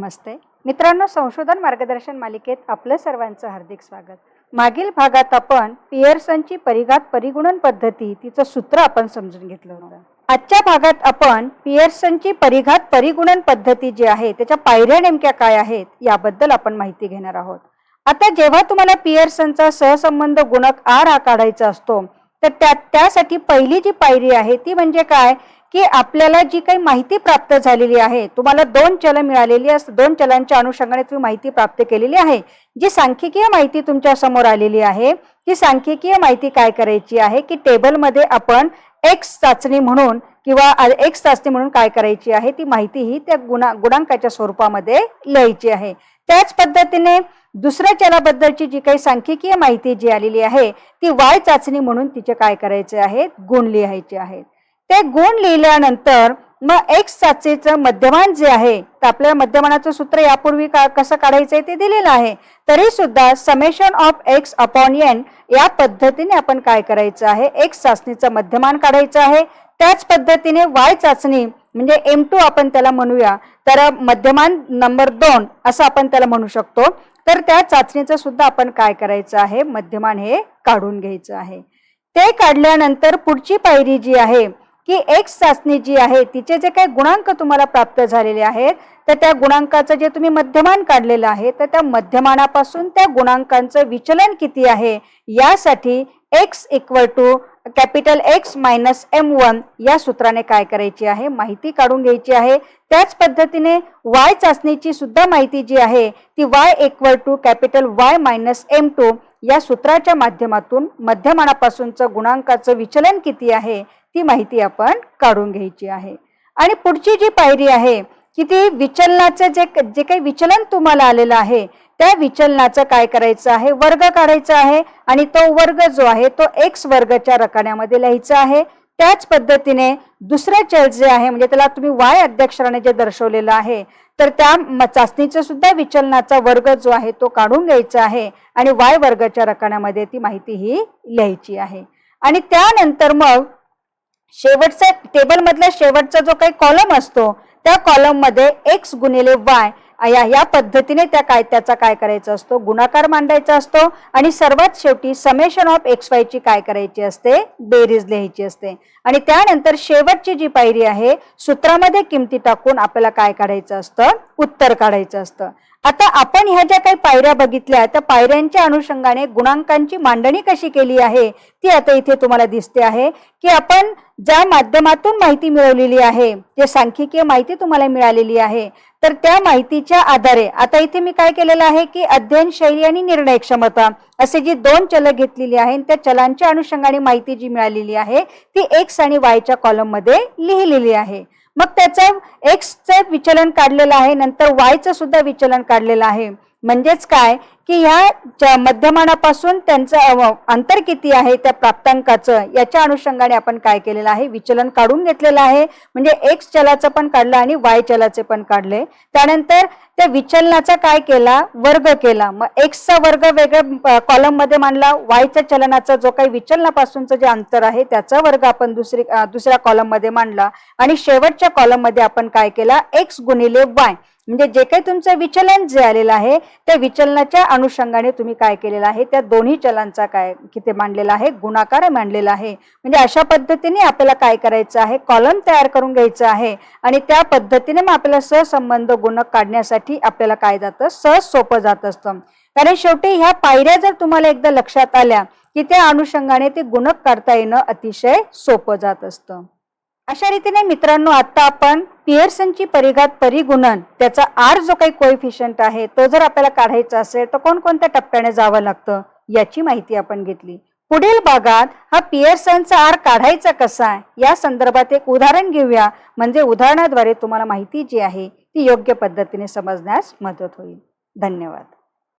नमस्ते. मित्रांनो संशोधन मार्गदर्शन मालिकेत आपलं सर्वांचं हार्दिक स्वागत. मागील भागात आपण पियर्सनची परिघात परिगुणन पद्धती तिचं सूत्र आपण समजून घेतलं होतं. आजच्या भागात आपण पियर्सनची परिघात परिगुणन पद्धती जी आहे त्याच्या पायऱ्या नेमक्या काय आहेत याबद्दल आपण माहिती घेणार आहोत. आता जेव्हा तुम्हाला पियर्सनचा सहसंबंध गुणक आर हा काढायचा असतो तर त्या त्यासाठी पहिली जी पायरी आहे ती म्हणजे काय? की आपल्याला जी काही माहिती प्राप्त झालेली आहे तुम्हाला दोन चल मिळालेली असतात दोन चलांच्या अनुषंगाने तुम्ही माहिती प्राप्त केलेली आहे. जी सांख्यिकीय माहिती तुमच्यासमोर आलेली आहे ती सांख्यिकीय माहिती काय करायची आहे की टेबलमध्ये आपण एक्स चाचणी म्हणून किंवा एक्स चाचणी म्हणून काय करायची आहे ती माहिती ही त्या गुणा गुणांकाच्या स्वरूपामध्ये लिहायची आहे. त्याच पद्धतीने दुसऱ्या चलाबद्दलची जी काही सांख्यिकीय माहिती जी आलेली आहे ती वाय चाचणी म्हणून तिचे काय करायचे आहेत गुण लिहायचे आहेत. ते गुण लिहिल्यानंतर मग एक्स चाचणीचं मध्यमान जे आहे तर आपल्या मध्यमानाचं सूत्र यापूर्वी का कसं काढायचं आहे ते दिलेलं आहे. तरी सुद्धा summation of X upon N या पद्धतीने आपण काय करायचं आहे? एक्स चाचणीचं मध्यमान काढायचं आहे. त्याच पद्धतीने वाय चाचणी म्हणजे एम टू आपण त्याला म्हणूया. तर मध्यमान नंबर दोन असं आपण त्याला म्हणू शकतो. तर त्या चाचणीचं सुद्धा आपण काय करायचं आहे? मध्यमान हे काढून घ्यायचं आहे. ते काढल्यानंतर पुढची पायरी जी आहे की एक्स चाचणी जी आहे तिचे जे काही गुणांक तुम्हाला प्राप्त झालेले आहेत तर त्या गुणांकाचं जे तुम्ही मध्यमान काढलेलं आहे तर त्या मध्यमानापासून त्या गुणांकांचं विचलन किती आहे यासाठी X equal to capital X minus M one या सूत्राने काय करायची आहे माहिती काढून घ्यायची आहे. त्याच पद्धतीने वाय चाचणीची सुद्धा माहिती जी आहे ती Y equal to capital Y minus M two या सूत्राच्या माध्यमातून मध्यमानापासूनचं गुणांकाचं विचलन किती आहे ती माहिती आपण काढून घ्यायची आहे. आणि पुढची जी पायरी आहे की ती विचलनाचं जे जे काही विचलन तुम्हाला आलेलं आहे त्या विचलनाचं काय करायचं आहे? वर्ग काढायचा आहे आणि तो वर्ग जो आहे तो एक्स वर्गच्या रकान्यामध्ये लिहायचा आहे. त्याच पद्धतीने दुसरं चल जे आहे म्हणजे त्याला तुम्ही वाय अध्यक्षराने जे दर्शवलेलं आहे तर त्या चाचणीचा सुद्धा विचलनाचा वर्ग जो आहे तो काढून घ्यायचा आहे आणि वाय वर्गाच्या रकान्यामध्ये ती माहिती ही लिहायची आहे. आणि त्यानंतर मग शेवटचा टेबल मधला शेवटचा जो काही कॉलम असतो त्या कॉलममध्ये एक्स गुणिले वाय या या पद्धतीने त्या काय त्याचा काय करायचा असतो? गुणाकार मांडायचा असतो आणि सर्वात शेवटी समेशन ऑफ एक्स वायची काय करायची असते? बेरीज लिहायची असते. आणि त्यानंतर शेवटची जी पायरी आहे सूत्रामध्ये किमती टाकून आपल्याला काय काढायचं असतं? उत्तर काढायचं असतं. आता आपण ह्या ज्या काही पायऱ्या बघितल्या त्या पायऱ्यांच्या अनुषंगाने गुणांकांची मांडणी कशी केली आहे ती आता इथे तुम्हाला दिसते आहे. की आपण ज्या माध्यमातून माहिती मिळवलेली आहे जे सांख्यिकीय माहिती तुम्हाला मिळालेली आहे तर त्या माहितीच्या आधारे आता इथे मी काय केलेलं आहे की अध्ययन शैली आणि निर्णय क्षमता असे जी दोन चल घेतलेली आहे त्या चलांच्या अनुषंगाने माहिती जी मिळालेली आहे ती एक्स आणि वायच्या कॉलममध्ये लिहिलेली आहे. मग त्याचं एक्सचं विचलन काढलेलं आहे नंतर वायचं सुद्धा विचलन काढलेलं आहे. म्हणजेच काय? की ह्या मध्यमानापासून त्यांचं अंतर किती आहे त्या प्राप्तांकाचं याच्या अनुषंगाने आपण काय केलेलं आहे? विचलन काढून घेतलेलं आहे. म्हणजे एक्स चलाचं पण काढलं आणि वाय चलाचे पण काढले. त्यानंतर त्या विचलनाचा काय केला? वर्ग केला. मग एक्सचा वर्ग वेगळ्या कॉलममध्ये मांडला. वायच्या चलनाचा जो काही विचलनापासूनचं जे अंतर आहे त्याचा वर्ग आपण दुसरी दुसऱ्या कॉलममध्ये मांडला. आणि शेवटच्या कॉलममध्ये आपण काय केला? एक्स गुणिले वाय म्हणजे जे काही तुमचं विचलन जे आलेलं आहे त्या विचलनाच्या अनुषंगाने तुम्ही काय केलेलं आहे? त्या दोन्ही चलांचा काय किती मांडलेला आहे? गुणाकार मांडलेला आहे. म्हणजे अशा पद्धतीने आपल्याला काय करायचं आहे? कॉलम तयार करून घ्यायचं आहे. आणि त्या पद्धतीने मग आपल्याला सहसंबंध गुणक काढण्यासाठी आपल्याला काय जातं? सहज सोपं जात असतं. कारण शेवटी ह्या पायऱ्या जर तुम्हाला एकदा लक्षात आल्या की त्या अनुषंगाने ते गुणक काढता येणं अतिशय सोपं जात असतं. अशा रीतीने मित्रांनो आता आपण पियर्सनची परिघात परिगुणन त्याचा आर जो काही कोएफिशियंट आहे तो जर आपल्याला काढायचा असेल तर कोणकोणत्या टप्प्याने जावं लागतं याची माहिती आपण घेतली. पुढील भागात हा पियर्सनचा आर काढायचा कसा या संदर्भात एक उदाहरण घेऊया. म्हणजे उदाहरणाद्वारे तुम्हाला माहिती जी आहे ती योग्य पद्धतीने समजण्यास मदत होईल. धन्यवाद.